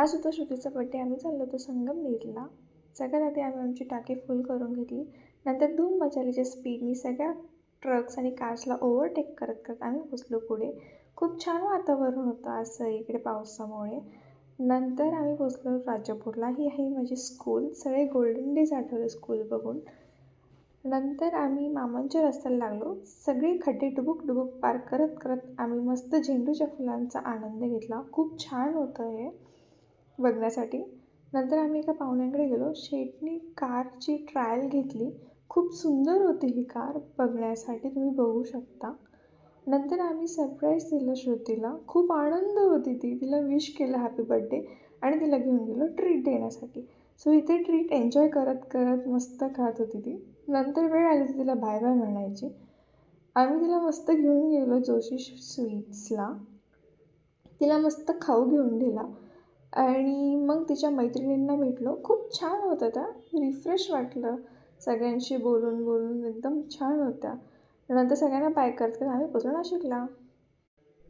आज होता श्रुतीचा बड्डे आम्ही चाललो होतो संगमनेरला सगळ्यात आधी आम्ही आमची टाकी फुल करून घेतली. नंतर धूम मचालीच्या स्पीडनी सगळ्या ट्रक्स आणि कार्सला ओव्हरटेक करत करत आम्ही पोचलो पुढे. खूप छान वातावरण होतं असं इकडे पावसामुळे. नंतर आम्ही पोचलो राजापूरला. ही आहे माझी स्कूल सगळे गोल्डन डेज आठवले स्कूल बघून. नंतर आम्ही मामांच्या रस्त्याला लागलो. सगळे खड्डे डुबुक डुबुक पार करत करत आम्ही मस्त झेंडूच्या फुलांचा आनंद घेतला. खूप छान होतं हे. बघण्यासाठी. नंतर आम्ही एका पाहुण्यांकडे गेलो. शेटनी कारची ट्रायल घेतली. खूप सुंदर होती ही कार. बघण्यासाठी तुम्ही बघू शकता. नंतर आम्ही सरप्राईज दिलं श्रुतीला. खूप आनंद होती ती. तिला विश केलं हॅपी बड्डे आणि तिला घेऊन गेलो ट्रीट देण्यासाठी. सो इथे ट्रीट एन्जॉय करत करत मस्त खात होती ती. नंतर वेळ आली ती तिला बाय बाय म्हणायची. आम्ही तिला मस्त घेऊन गेलो जोशी स्वीट्सला तिला मस्त खाऊ घेऊन दिला. आणि मग तिच्या मैत्रिणींना भेटलो. खूप छान होतं त्या रिफ्रेश वाटलं. सगळ्यांशी बोलून बोलून एकदम छान होत्या. नंतर सगळ्यांना पॅक करत करत आम्ही पोचलो नाशिकला.